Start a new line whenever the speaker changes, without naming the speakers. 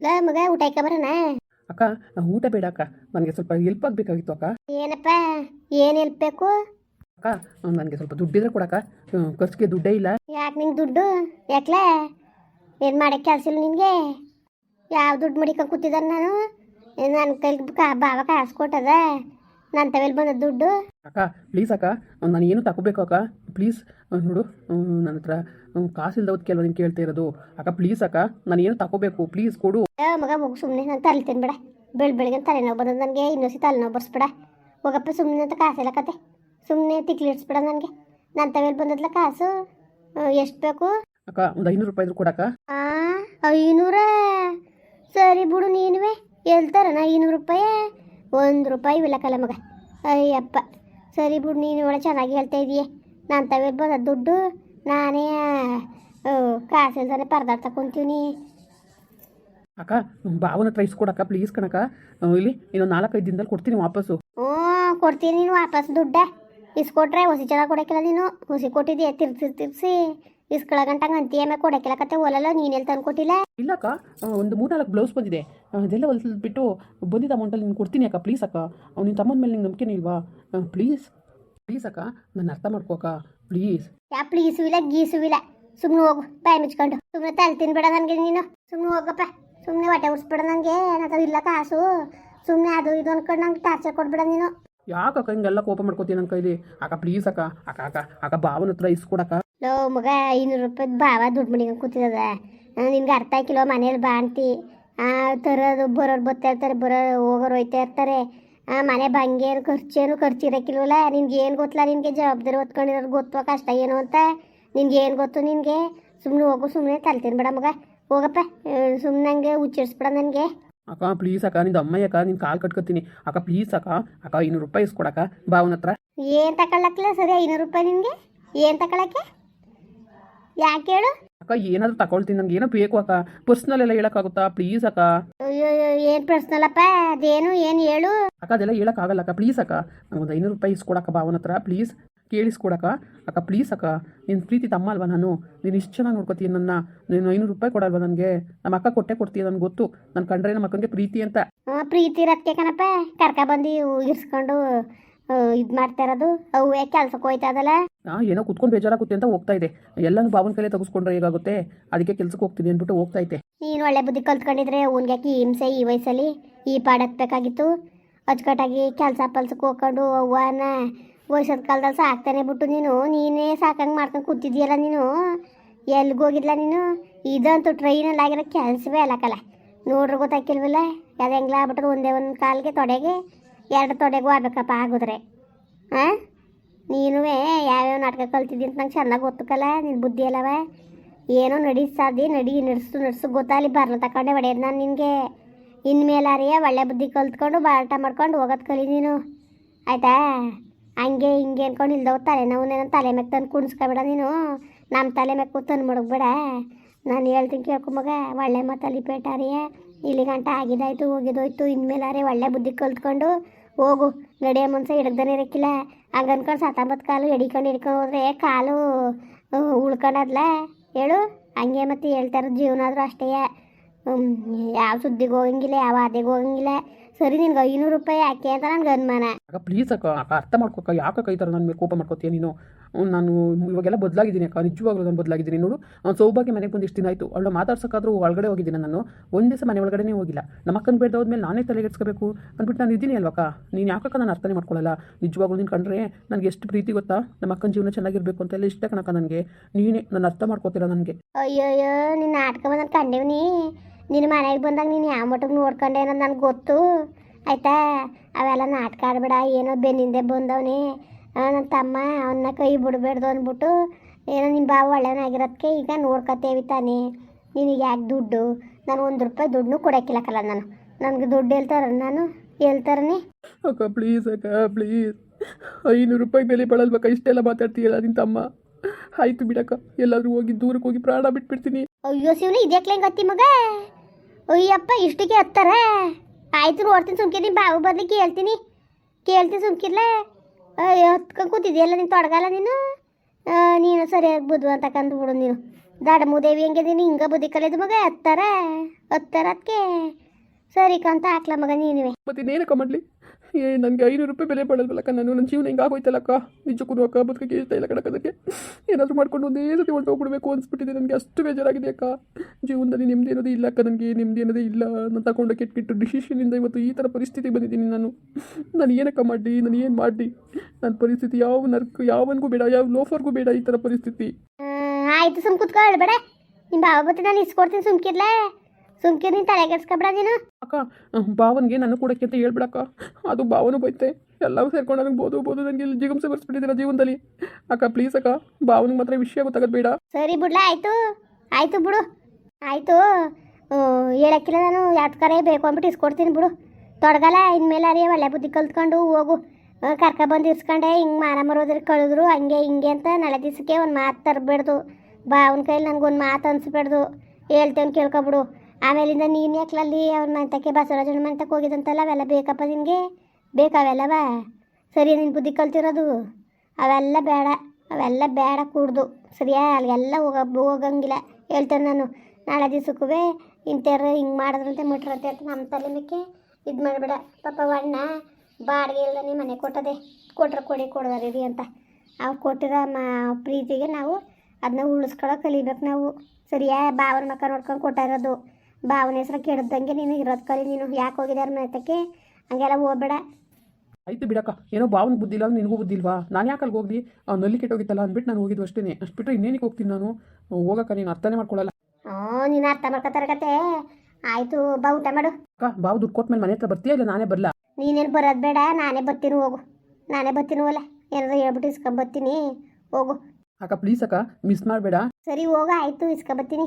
ಲೇ ಮಗ ಊಟ ಆಯ್ಕ ಬರೋಣ?
ಅಕ್ಕ ಊಟ ಬೇಡ ಅಕ್ಕ. ನನಗೆ ಸ್ವಲ್ಪ ಹೆಲ್ಪ್ ಆಗಬೇಕಾಗಿತ್ತು ಅಕ್ಕ.
ಏನಪ್ಪ? ಏನು ಬೇಕು?
ಅಕ್ಕ ನನಗೆ ಸ್ವಲ್ಪ ದುಡ್ಡಿದ್ರೆ ಕೊಡಕ್ಕ ಖರ್ಚಿಗೆ ದುಡ್ಡೇ ಇಲ್ಲ.
ಯಾಕೆ ನಿಂಗೆ ದುಡ್ಡು? ಯಾಕ್ಲೆ? ಏನು ಮಾಡಕ್ಕೆ ಕೆಲಸ ಇಲ್ಲ ನಿನಗೆ? ಯಾವ ದುಡ್ಡು ಮಡಿಕೊಂಡು ಕೂತಿದ್ದಾನೆ ನಾನು? ನನ್ನ ಕೈಲಿ ಕಾ ಬಾವ ಕಾಸು ಕೊಟ್ಟದ ನನ್ನ ತವೆಲ್ ಬಂದ ದುಡ್ಡು.
ಅಕ್ಕ ಪ್ಲೀಸ್ ಅಕ್ಕ ನಾನು ಏನು ತಗೋಬೇಕು ಅಕ್ಕ? ಪ್ಲೀಸ್ ನೋಡು ನನ್ನ ಹತ್ರ ಕಾಸಿಲ್ದವತ್ತು ಕೆಲವು ನೀನು ಕೇಳ್ತಾ ಇರೋದು. ಅಕ್ಕ ಪ್ಲೀಸ್ ಅಕ್ಕ ನಾನು ಏನು ತಗೋಬೇಕು ಪ್ಲೀಸ್ ಕೊಡು.
ಮಗ ಹೋಗು ಸುಮ್ಮನೆ ನಾನು ತಲೆ ಬೇಡ. ಬೆಳ್ ಬೆಳಗ್ಗೆ ತಲೆನೋವು ಬಂದದ ನನಗೆ ಇನ್ನೊಸಿ ತಲೆನೋವು ಬರ್ಸ್ಬೇಡ. ಹೋಗಪ್ಪ ಸುಮ್ಮನೆ ಅಂತ ಕಾಸಿಲ್ಲ ಕತೆ. ಸುಮ್ಮನೆ ತಿಕ್ಲಿಡ್ಸ್ಬೇಡ ನನಗೆ. ನನ್ನ ತವೆಲ್ ಬಂದದ್ಲ ಕಾಸು ಎಷ್ಟು ಬೇಕು?
ಅಕ್ಕ ಒಂದು ಐನೂರು ರೂಪಾಯಿ ಕೊಡಕ ಕೊಡಕ್ಕ.
ಐನೂರ? ಸರಿ ಬಿಡು ನೀನುವೆ. ನಾ ಐನೂರು ರೂಪಾಯಿ? ಒಂದು ರೂಪಾಯಿ ಇಲ್ಲಕ್ಕಲ್ಲ ಮಗ. ಅಯ್ಯಪ್ಪ ಸರಿ ಬಿಡು ನೀನು ಒಳ್ಳೆ ಚೆನ್ನಾಗಿ ಹೇಳ್ತಾ ಇದೀಯ. ನಾನು ತವೆ ಬಂದ. ದುಡ್ಡು ನಾನೇ ಕಾಸು ಇಲ್ದಾನೆ ಪರದಾಡ್ತಾ ಕುಂತೀವಿ
ಅಕ್ಕ ಭಾವನ ಹತ್ರ ಇಸ್ಕೊಡಕ್ಕ ಪ್ಲೀಸ್ ಕಣಕ್ಕ. ಇಲ್ಲಿ ಇನ್ನೊಂದು ನಾಲ್ಕೈದು ದಿನದಲ್ಲಿ ಕೊಡ್ತೀನಿ ವಾಪಸ್ಸು.
ಹ್ಞೂ ಕೊಡ್ತೀನಿ ನೀನು ವಾಪಸ್ ದುಡ್ಡ. ಇಸ್ಕೊಟ್ರೆ ಹೊಸಿ ಚೆನ್ನಾಗಿ ಕೊಡಕ್ಕಿಲ್ಲ ನೀನು. ಹುಸಿ ಕೊಟ್ಟಿದ್ದೆ ತಿರ್ಸಿ ತಿರ್ಸಿ. ಇಸ್ಕೊಳ ಗಂಟಂಗ ಅಂತೀಯ ಮೇಲೆ ಕೊಡಕ್ಕಿಲ್ಲ ಕತೆ ಓಲಲ್ಲ ನೀನೆಲ್ಲಿ ತಂದು ಕೊಟ್ಟಿಲ್ಲ?
ಇಲ್ಲಕ್ಕ ಒಂದು ಒಂದು ಮೂರ್ನಾಲ್ಕು ಬ್ಲೌಸ್ ಬಂದಿದೆ. ಅದೆಲ್ಲ ಹೊಲಿಸ್ಬಿಟ್ಟು ಬಂದಿದ್ದ ಅಮೌಂಟಲ್ಲಿ ನೀನು ಕೊಡ್ತೀನಿ ಅಕ್ಕ ಪ್ಲೀಸ್ ಅಕ್ಕ. ನಿನ್ನ ತಮ್ಮನ ಮೇಲೆ ನಿಂಗೆ ನಂಬಿಕೆ ಇಲ್ವಾ ಪ್ಲೀಸ್ ಪ್ಲೀಸ್ ಅಕ್ಕ ನನ್ನ ಅರ್ಥ ಮಾಡ್ಕೋಕ ಪ್ಲೀಸ್.
ಯಾ ಪ್ಲೀಸು ಇಲ್ಲ ಗೀಸು ಇಲ್ಲ ಸುಮ್ಮನೆ ಹೋಗು ಬಾಯಿ ಮುಚ್ಕೊಂಡು. ಸುಮ್ಮನೆ ತಲೆ ತಿನ್ಬೇಡ ನನಗೆ ನೀನು. ಸುಮ್ಮನೆ ಹೋಗಪ್ಪ. ಸುಮ್ಮನೆ ಹೊಟ್ಟೆ ಉಡ್ಸ್ಬೇಡ ನನಗೆ ಏನಾದ್ರು ಇಲ್ಲ ಕಾಸು. ಸುಮ್ಮನೆ ಅದು ಇದು ಅನ್ಕೊಂಡು ನಂಗೆ ಟಾರ್ಚರ್ ಕೊಡ್ಬೇಡ ನೀನು.
ಯಾಕಕ್ಕ ಹಿಂಗೆಲ್ಲ ಕೋಪ ಮಾಡ್ಕೋತೀನಿ ನನ್ನ ಕೈಲಿ? ಅಕ್ಕ ಪ್ಲೀಸ್ ಅಕ್ಕ. ಅಕ್ಕ ಅಕ್ಕ ಅಕ್ಕ ಭಾವನ ಹತ್ರ ಇಸ್ಕೊಡಕ್ಕ
ಲೋ ಮಗ ಐನೂರು ರೂಪಾಯಿ ಬಾವ ದುಡ್ಡು ಮಡಿಕೊಂಡು ಕೂತಿದ್ದದ ನಿನ್ಗೆ ಅರ್ಥ ಆಯ್ಕಿಲ್ಲ ಮನೇಲಿ ಬಾ ಅಂತಿ. ಆ ತರೋದು ಬರೋರು ಬರ್ತಾ ಇರ್ತಾರೆ ಬರೋ ಹೋಗೋರು ಹೋಯ್ತಾ ಇರ್ತಾರೆ. ಮನೆ ಬಂಗೇನು ಖರ್ಚೇನು ಖರ್ಚಿರಕ್ಕಿಲ್ವಲ್ಲ ನಿನ್ಗೆ ಏನು ಗೊತ್ತಲ್ಲ ನಿನಗೆ ಜವಾಬ್ದಾರಿ ಹೊತ್ಕೊಂಡಿರೋರು ಗೊತ್ತೋ ಕಷ್ಟ ಏನು ಅಂತ? ನಿನ್ಗೆ ಏನು ಗೊತ್ತು ನಿನಗೆ? ಸುಮ್ಮನೆ ಹೋಗು ಸುಮ್ಮನೆ ತಲ್ತೀನಿ ಬಿಡ ಮಗ. ಹೋಗಪ್ಪ. ಸುಮ್ಮನೆ ಹಂಗೆ ಉಚ್ಚರಿಸ್ಬಿಡ ನನಗೆ.
ಅಕ್ಕ ಪ್ಲೀಸ್ ಅಕ್ಕ ನಿಂದು ಅಮ್ಮಯ್ಯ ಅಕ್ಕ ನಿನ್ ಕಾಲು ಕಟ್ಕೊತೀನಿ. ಅಕ್ಕ ಪ್ಲೀಸ್ ಅಕ್ಕ. ಅಕ್ಕ ಐನೂರು ರೂಪಾಯಿ ಇಸ್ಕೊಡಕ್ಕ. ಬಾವನ ಹತ್ರ.
ಏನು ತಗೊಳಕ್ಲ ಸರಿ ಐನೂರು ರೂಪಾಯಿ ನಿನಗೆ. ಏನು ತಗೊಳಕ್ಕೆ ಯಾಕೆ ಹೇಳು
ಅಕ್ಕ ಏನಾದರೂ ತಗೊಳ್ತೀನಿ. ನಂಗೆ ಏನೋ ಬೇಕು ಅಕ್ಕ. ಪರ್ಸ್ನಲ್ ಎಲ್ಲ ಹೇಳಕ್ಕಾಗುತ್ತಾ? ಪ್ಲೀಸ್ ಅಕ್ಕ.
ಅಯ್ಯೋ ಏನು ಪರ್ಸ್ನಲ್ಲಪ್ಪ ಅದೇನು ಏನು ಹೇಳು?
ಅಕ್ಕ ಅದೆಲ್ಲ ಹೇಳಕ್ಕಾಗಲ್ಲ ಅಕ್ಕ. ಪ್ಲೀಸ್ ಅಕ್ಕ. ಒಂದು ಐನೂರು ರೂಪಾಯಿ ಇಸ್ಕೊಡಕ್ಕ ಭಾವನ ಹತ್ರ. ಪ್ಲೀಸ್ ಕೇಳಿಸ್ಕೊಡಕ್ಕ. ಅಕ್ಕ ಪ್ಲೀಸ್ ಅಕ್ಕ. ನಿನ್ನ ಪ್ರೀತಿ ತಮ್ಮ ಅಲ್ವಾ ನಾನು? ನೀನು ಇಷ್ಟು ಚೆನ್ನಾಗಿ ನೋಡ್ಕೋತೀನಿ ನನ್ನ? ನೀನು ಐನೂರು ರೂಪಾಯಿ ಕೊಡಲ್ವಾ ನನಗೆ? ನಮ್ಮ ಅಕ್ಕ ಕೊಟ್ಟೆ ಕೊಡ್ತೀಯ ನನಗೆ ಗೊತ್ತು. ನನ್ನ ಕಂಡ್ರೆ ನಮ್ಮ ಅಕ್ಕನಿಗೆ ಪ್ರೀತಿ ಅಂತ.
ಪ್ರೀತಿ ಇರೋದಕ್ಕೆ ಕಣಪ್ಪ. ಕರ್ಕ ಬಂದು ಇರ್ಸ್ಕೊಂಡು ಇದು ಮಾಡ್ತಾ ಇರೋದು? ಅವು ಕೆಲ್ಸಕ್ಕೆ ಹೋಯ್ತಾ ಅದಲ್ಲ?
ಏನೋ ಕುತ್ಕೊಂಡು ಬೇಜಾರಾಗುತ್ತೆ ಅಂತ ಹೋಗ್ತಾ ಇದೆ. ಎಲ್ಲಾನು ಭಾವನ ಕೈಲೇ ತೆಗೆಸ್ಕೊಂಡ್ರೆ ಹೇಗಾಗುತ್ತೆ? ಅದಕ್ಕೆ ಕೆಲ್ಸಕ್ಕೆ ಹೋಗ್ತೀನಿ ಅಂದ್ಬಿಟ್ಟು ಹೋಗ್ತಾ ಇದೆ
ನೀನು ಒಳ್ಳೆ ಬುದ್ಧಿ ಕಲ್ತ್ಕೊಂಡಿದ್ರೆ ಅವ್ನಿಗೆ ಹಿಂಸೆ ಈ ವಯಸ್ಸಲ್ಲಿ ಈ ಪಾಡತ್ಬೇಕಾಗಿತ್ತು ಅಚ್ಚುಕಟ್ಟಾಗಿ ಕೆಲಸ ಪಲ್ಸಕ್ಕೆ ಹೋಗ್ಕೊಂಡು ಅವ್ವನ ವಯಸ್ಸದ ಕಾಲದಲ್ಲಿ ಸಾಕ್ತಾನೆ ಬಿಟ್ಟು ನೀನು ನೀನೇ ಸಾಕಂಗೆ ಮಾಡ್ಕೊಂಡು ಕೂತಿದ್ಯಲ್ಲ ನೀನು? ಎಲ್ಲಿಗೆ ಹೋಗಿಲ್ಲ ನೀನು? ಇದಂತೂ ಟ್ರೈನಲ್ಲಿ ಆಗಿರೋ ಕೆಲಸವೇ ಅಲ್ಲಕಲ್ಲ ನೋಡ್ರಿ ಗೊತ್ತಾಕಿಲ್ವಲ್ಲ ಅದು ಹೆಂಗ್ಲ ಆಗ್ಬಿಟ್ರೆ ಒಂದೇ ಒಂದು ಕಾಲಿಗೆ ತೊಡೆಗೆ? ಎರಡು ತೊಡೆಗೂ ಆಗ್ಬೇಕಪ್ಪ ಆಗಿದ್ರೆ ಹಾಂ ನೀನು ಯಾವ್ಯಾವ ನಾಟಕ ಕಲ್ತಿದ್ದೀನಿ ಅಂತ ನಂಗೆ ಚೆನ್ನಾಗಿ ಗೊತ್ತಕ್ಕಲ್ಲ ನಿನ್ನ ಬುದ್ಧಿ ಅಲ್ಲವ ಏನೋ ಸಾಧಿ ನಡಿ, ನಡ್ಸು ನಡ್ಸು, ಗೊತ್ತಾಗಲಿ ಬರ್ಲ ತಕೊಂಡೆ ಹೊಡೆಯೋದು ನಾನು ನಿನಗೆ. ಇನ್ಮೇಲಾರಿಯ ಒಳ್ಳೆ ಬುದ್ಧಿ ಕಲ್ತ್ಕೊಂಡು ಬಾಟ ಮಾಡ್ಕೊಂಡು ಹೋಗೋದು ಕಲಿ ನೀನು. ಆಯಿತಾ? ಹಂಗೆ ಹಿಂಗೆ ಅನ್ಕೊಂಡು ಇಲ್ದವ್ ತಲೆ ನಾವು ತಲೆ ಮ್ಯಾಗ ತಂದು ಕುಣಿಸ್ಕೊಬೇಡ ನೀನು. ನಮ್ಮ ತಲೆ ಮ್ಯಾಗ ಕೂತನ್ ಮಡಗ್ಬೇಡ. ನಾನು ಹೇಳ್ತೀನಿ ಕೇಳ್ಕೊ ಮಗ, ಒಳ್ಳೆ ಮಾತಲ್ಲಿ ಪೇಟಾರಿಯ. ಇಲ್ಲಿ ಗಂಟ ಆಗಿದಾಯ್ತು, ಹೋಗಿದೋಯ್ತು. ಇನ್ಮೇಲಾರೆ ಒಳ್ಳೆ ಬುದ್ಧಿ ಕಲ್ತ್ಕೊಂಡು ಹೋಗು. ನಡೆಯೋ ಮನುಷ್ಯ ಹಿಡ್ದಾನೆ ಇರಕ್ಕಿಲ್ಲ ಹಂಗೆ ಅನ್ಕೊಂಡು ಸತ್ತೊಂಬತ್ತು ಕಾಲು ಎಡಿಕೊಂಡು ಹಿಡ್ಕೊಂಡು ಹೋದ್ರೆ ಕಾಲು ಉಳ್ಕೊಂಡದ್ಲ ಹೇಳು. ಹಂಗೆ ಮತ್ತೆ ಹೇಳ್ತಾರೆ. ಜೀವನ ಆದರೂ ಅಷ್ಟೇ ಯಾವ ಸುದ್ದಿಗೆ ಹೋಗಂಗಿಲ್ಲ, ಯಾವ ಆದಿಗೆ ಹೋಗಂಗಿಲ್ಲ. ಸರಿ ನಿನ್ಗೆ ಐನೂರು ರೂಪಾಯಿ ಯಾಕೆ ಅಂತ ನನ್ಗೆ ಅನುಮಾನ.
ಅಕ್ಕ ಪ್ಲೀಸ್ ಅಕ್ಕ ಅಕ್ಕ ಅರ್ಥ ಮಾಡ್ಕೋಕ್ಕ ಯಾಕೆ ಈ ನಾನು ನನ್ನ ಮೇಲೆ ಕೋಪ ಮಾಡ್ಕೋತೀಯ ನೀನು? ನಾನು ಇವಾಗೆಲ್ಲ ಬದಲಾಗಿದ್ದೀನಿ ಅಕ್ಕ ನಿಜವಾಗ್ಲೂ ನಾನು ಬದಲಾಗಿದ್ದೀನಿ. ನೋಡು ಅವ್ನು ಸೌಭಾಗ್ಯ ಮನೆಗೆ ಬಂದು ಇಷ್ಟು ದಿನ ಆಯಿತು. ಅವಳು ಮಾತಾಡ್ಸೋಕ್ಕಾದ್ರೂ ಒಳಗಡೆ ಹೋಗಿದ್ದೀನಿ ನಾನು. ಒಂದು ದಿವಸ ಮನೆ ಒಳಗಡೆನೇ ಹೋಗಿಲ್ಲ. ನಮ್ಮ ಅಕ್ಕನ ಬೇಡ ಹೋದ್ಮೇಲೆ ನಾನೇ ತಲೆಗೆಡ್ಸ್ಕೋಬೇಕು ಅಂದ್ಬಿಟ್ಟು ನಾನು ಇದ್ದೀನಿ ಅಲ್ವಕ್ಕ? ನೀನು ಯಾಕಕ್ಕ ನಾನು ಅರ್ಥನೇ ಮಾಡ್ಕೊಳ್ಳಲ್ಲ ನಿಜವಾಗ್ಲೂ ನೀನು ಕಂಡ್ರೆ ನನಗೆ ಎಷ್ಟು ಪ್ರೀತಿ ಗೊತ್ತಾ? ನಮ್ಮ ಅಕ್ಕನ ಜೀವನ ಚೆನ್ನಾಗಿರ್ಬೇಕು ಅಂತೆಲ್ಲ ಇಷ್ಟ ಕಣಕ್ಕ ನನಗೆ. ನೀನೇ ನಾನು ಅರ್ಥ ಮಾಡ್ಕೋತಿಲ್ಲ ನನಗೆ.
ಅಯ್ಯೋ ನಿನ್ನ ನಾಟಕ ಬಂದು ಕಂಡೇವ್ನಿ ನಿನ್ನ ಮನೆಗೆ ಬಂದಾಗ ನೀನು ಯಾವ ಮಟ್ಟಿಗೆ ನೋಡ್ಕೊಂಡೆ ಅನ್ನೋದು ನನಗೆ ಗೊತ್ತು. ಆಯ್ತಾ? ಅವೆಲ್ಲ ನಾಟಕ ಆಡ್ಬೇಡ ಏನೋ ಬೆನ್ನಿಂದೆ ಬಂದವನೇ. ನನ್ನ ತಮ್ಮ ಅವನ್ನ ಕೈ ಬಿಡಬೇಡ್ದು ಅಂದ್ಬಿಟ್ಟು ಏನೋ ನಿಮ್ಮ ಬಾವು ಒಳ್ಳೆಯವನಾಗಿರೋದಕ್ಕೆ ಈಗ ನೋಡ್ಕೊತೇವಿ ತಾನೇ. ನಿನಗೆ ಯಾಕೆ ದುಡ್ಡು? ನಾನು ಒಂದು ರೂಪಾಯಿ ದುಡ್ಡು ಕೊಡೋಕ್ಕಿಲ್ಲಕ್ಕಲ್ಲ ನಾನು. ನನಗೆ ದುಡ್ಡು ಹೇಳ್ತಾರ ನಾನು ಹೇಳ್ತಾರನೇ.
ಅಕ್ಕ ಪ್ಲೀಸ್ ಅಕ್ಕ ಪ್ಲೀಸ್ ಐನೂರು ರೂಪಾಯಿ ಬೆಲೆ ಬಳಲ್ಬೇಕ ಇಷ್ಟೆಲ್ಲ ಮಾತಾಡ್ತೀಯಲ್ಲ ನಿನ್ನ ತಮ್ಮ. ಆಯ್ತು ಬಿಡಕ್ಕ ಎಲ್ಲಾದರೂ ಹೋಗಿ ದೂರಕ್ಕೆ ಹೋಗಿ ಪ್ರಾಣ ಬಿಟ್ಬಿಡ್ತೀನಿ.
ಅಯ್ಯೋ ಶಿವನೇ ಇದಕ್ಕೆ ಹೆಂಗೆ ಹತ್ತಿ ಮಗ? ಅಯ್ಯಪ್ಪ ಇಷ್ಟಕ್ಕೆ ಹತ್ತಾರ? ಆಯ್ತು ನೋಡ್ತೀನಿ ಸುಮ್ಕಿದ್ದೀನಿ ಬಾವು ಬದ್ಲಿ ಕೇಳ್ತೀನಿ. ಕೇಳ್ತೀನಿ ಸುಮ್ಕಿರ್ಲ. ಹತ್ಕೊಂಡು ಕೂತಿದ್ಯಲ್ಲ ನೀನು ತೊಡಗಲ್ಲ ನೀನು? ನೀನು ಸರಿಯಾಗಿ ಬುದ್ಧು ಅಂತ ಕಂದು ಬಿಡು ನೀನು. ದಡಮುದೇವಿ ಹೆಂಗೆ ನೀನು? ಹಿಂಗೆ ಬುದ್ಧಿ ಕಲಿದು ಮಗ, ಹತ್ತಾರ. ಹತ್ತಾರ ಅದಕ್ಕೆ ಸರಿ ಕಂತ, ಹಾಕ್ಲ ಮಗ, ನೀನುವೆ.
ಮತ್ತೆ ಮಾಡಲಿ? ಏ ನನಗೆ ಐನೂರು ರೂಪಾಯಿ ಬೆಲೆ ಬಾಳಲ್ವಲ್ಲಕ್ಕ, ನಾನು ನನ್ನ ಜೀವನ ಹಿಂಗೆ ಆಗೋಯ್ತಲ್ಲಕ್ಕ? ನಿಜಕ್ಕೂ ಅಕ್ಕ ಬದುಕಕ್ಕೆ ಇಷ್ಟ ಇಲ್ಲ ಕಣಕ್ಕ, ಅದಕ್ಕೆ ಏನಾದರೂ ಮಾಡ್ಕೊಂಡು ಒಂದೇ ಸತಿ ಹೊರಟೋಗ್ಬಿಡ್ಬೇಕು ಅನ್ಸ್ಬಿಟ್ಟಿದೆ, ನನಗೆ ಅಷ್ಟು ಬೇಜಾರಾಗಿದೆ ಅಕ್ಕ. ಜೀವನದಲ್ಲಿ ನೆಮ್ಮದಿ ಅನ್ನೋದೇ ಇಲ್ಲ ಅಕ್ಕ, ನನಗೆ ನೆಮ್ಮದಿ ಅನ್ನೋದೇ ಇಲ್ಲ. ನಾನು ತಗೊಂಡ ಕೆಟ್ಟ ಕೆಟ್ಟ ಡಿಸಿಷನಿಂದ ಇವತ್ತು ಈ ಥರ ಪರಿಸ್ಥಿತಿ ಬಂದಿದ್ದೀನಿ ನಾನು. ನಾನು ಏನಕ್ಕ ಮಾಡಲಿ, ನಾನು ಏನು ಮಾಡಿ ನನ್ನ ಪರಿಸ್ಥಿತಿ ಯಾವ ನರ್ಕು, ಯಾವನಿಗೂ ಬೇಡ, ಯಾವ ಲೋಫರ್ಗೂ ಬೇಡ ಈ ಥರ ಪರಿಸ್ಥಿತಿ.
ಆಯ್ತು ಸುಮ್ ಕುತ್ಕೊ ಬೇಡ ನಿಮ್ಮ ಬತ್ತಿ ನಾನು ಇಸ್ಕೊಡ್ತೀನಿ ಸುಮ್ಕಿರ್ಲೆ. ಸುಮ್ಕಿರ್ ನೀನು ತಲೆ ಕೆಡ್ಸ್ಕೊಬೇಡ ನೀನು.
ಅಕ್ಕ ಭಾವನಿಗೆ ನಾನು ಕೂಡಕ್ಕೆ ಅಂತ ಹೇಳ್ಬಿಡಕ್ಕ. ಅದು ಭಾವನು ಬೈತೆ. ಎಲ್ಲವೂ ಸೇರ್ಕೊಂಡು ನನಗೆ ಬೋದು ಬೋದು ನನಗೆ ಇಲ್ಲಿ ಜಿಗುಂಸೆ ಬರ್ಸ್ಬಿಟ್ಟಿದ್ದೀರ ಜೀವನದಲ್ಲಿ. ಅಕ್ಕ ಪ್ಲೀಸ್ ಅಕ್ಕ ಭಾವನಿಗೆ ಮಾತ್ರ ವಿಷಯ ಗೊತ್ತಾಗೋದು ಬೇಡ.
ಸರಿ ಬಿಡ್ಲ ಆಯ್ತು. ಆಯ್ತು ಬಿಡು. ಆಯ್ತು. ಹೇಳಕ್ಕಿಲ್ಲ ನಾನು ಯಾತ್ಕರೇ ಬೇಕು ಅಂದ್ಬಿಟ್ಟು ಇಸ್ಕೊಡ್ತೀನಿ ಬಿಡು. ತೊಡಗಲ್ಲ ಇನ್ಮೇಲೆ ಅರಿ ಒಳ್ಳೆ ಬುದ್ಧಿ ಕಲ್ತ್ಕೊಂಡು ಹೋಗು. ಕರ್ಕ ಬಂದು ಇಸ್ಕೊಂಡೆ ಹಿಂಗೆ ಮಾರ ಮರೋದ್ರ ಕಳೆದ್ರು ಹಂಗೆ ಹಿಂಗೆ ಅಂತ ನಾಳೆ ದಿವಸಕ್ಕೆ ಒಂದು ಮಾತು ತರಬೇಡ್ದು. ಬಾ ಅವನ ಕೈಲಿ ನನಗೊಂದು ಮಾತು ಅನ್ಸ್ಬೇಡ್ದು. ಹೇಳ್ತೇನೆ ಕೇಳ್ಕೊಬಿಡು. ಆಮೇಲಿಂದ ನೀನು ಯಾಕ್ಲಲ್ಲಿ ಅವ್ರ ಮಂತಕ್ಕೆ ಬಸವರಾಜನ ಮಂತಕ್ಕೆ ಹೋಗಿದಂತಲ್ಲ ಅವೆಲ್ಲ ಬೇಕಪ್ಪ ನಿನಗೆ? ಬೇಕಾವೆಲ್ಲವ? ಸರಿ ನಿನ್ನ ಬುದ್ಧಿ ಕಲ್ತಿರೋದು? ಅವೆಲ್ಲ ಬೇಡ ಅವೆಲ್ಲ ಬೇಡ ಕೂಡ್ದು. ಸರಿಯಾ? ಅಲ್ಲಿಗೆಲ್ಲ ಹೋಗ, ಹೋಗಂಗಿಲ್ಲ. ಹೇಳ್ತೇನೆ ನಾನು. ನಾಳೆ ದಿವ್ಸಕ್ಕೂ ಇಂಥವ್ರು ಹಿಂಗೆ ಮಾಡಿದ್ರಂತೆ, ಮುಟ್ರಂತೆ ಅಂತ ನಮ್ಮ ತಲೆಮಕ್ಕೆ ಇದು ಮಾಡಬೇಡ. ಪಾಪ ಅಣ್ಣ, ಬಾಡಿಗೆ ಇಲ್ಲದೆ ಮನೆ ಕೊಟ್ಟದೆ. ಕೊಟ್ರೆ ಕೊಡಿ ಕೊಡೋದಿರಿ ಅಂತ. ಅವ್ರು ಕೊಟ್ಟಿರೋ ಮ, ಪ್ರೀತಿಗೆ ನಾವು ಅದನ್ನ ಉಳಿಸ್ಕೊಳ್ಳೋ ಕಲಿಬೇಕು ನಾವು. ಸರಿಯಾ? ಬಾವನ ಮಕ್ಕ ನೋಡ್ಕೊಂಡು ಕೊಟ್ಟಿರೋದು. ಬಾವನ ಹೆಸರು ಕೆಡ್ದಂಗೆ ನೀನು ಇರೋದು ಕಲಿ ನೀನು ಯಾಕೆ ಹೋಗಿದಾರ ಮನೆತಕ್ಕೆ ಹಂಗೆಲ್ಲ ಹೋಗ್ಬೇಡ.
ಆಯ್ತು ಬಿಡಕ್ಕ ಏನೋ ಭಾವನ ಬುದ್ಧಿ ಇಲ್ಲ ನಿನಗೂ ಬುದ್ಧಿ ಇಲ್ವಾ? ನಾನು ಯಾಕೆ ಅಲ್ಲಿ ಹೋಗ್ಲಿ? ನಲ್ಲಿ ಕೆಟ್ಟೋಗಿತ್ತಲ್ಲ ಅಂದ್ಬಿಟ್ಟು ನಾನು ಹೋಗಿದ್ದು ಅಷ್ಟೇ ಅಷ್ಟು ಬಿಟ್ಟರೆ ಇನ್ನೇನಿಗೆ ಹೋಗ್ತೀನಿ ನಾನು? ಹೋಗಕ್ಕ ನೀನು ಅರ್ಥನೇ ಮಾಡ್ಕೊಳ್ಳಲ್ಲ
ಹ್ಞೂ ನೀನು ಅರ್ಥ ಮಾಡ್ಕೊತಾರ ಕತೆ. ಆಯಿತು ಬಾ ಊಟ ಮಾಡು.
ಅಕ್ಕ ಬಾವು ದುಡ್ಡು ಕೊಟ್ಮೇಲೆ ಮನೆ ಹತ್ರ ಬರ್ತೀಯ ಇಲ್ಲ ನಾನೇ ಬರಲ್ಲ
ನೀನೇನು ಬರೋದು ಬೇಡ ನಾನೇ ಬರ್ತೀನಿ ಹೋಗು. ನಾನೇ ಬರ್ತೀನಿ ಹೋಗಲ್ಲ ಏನಾದ್ರು ಹೇಳ್ಬಿಟ್ಟು ಇಸ್ಕೊಂಬರ್ತೀನಿ ಹೋಗು.
ಅಕ್ಕ ಪ್ಲೀಸ್ ಅಕ್ಕ ಮಿಸ್ ಮಾಡಬೇಡ.
ಸರಿ ಹೋಗ ಆಯಿತು ಇಸ್ಕೊಂಬರ್ತೀನಿ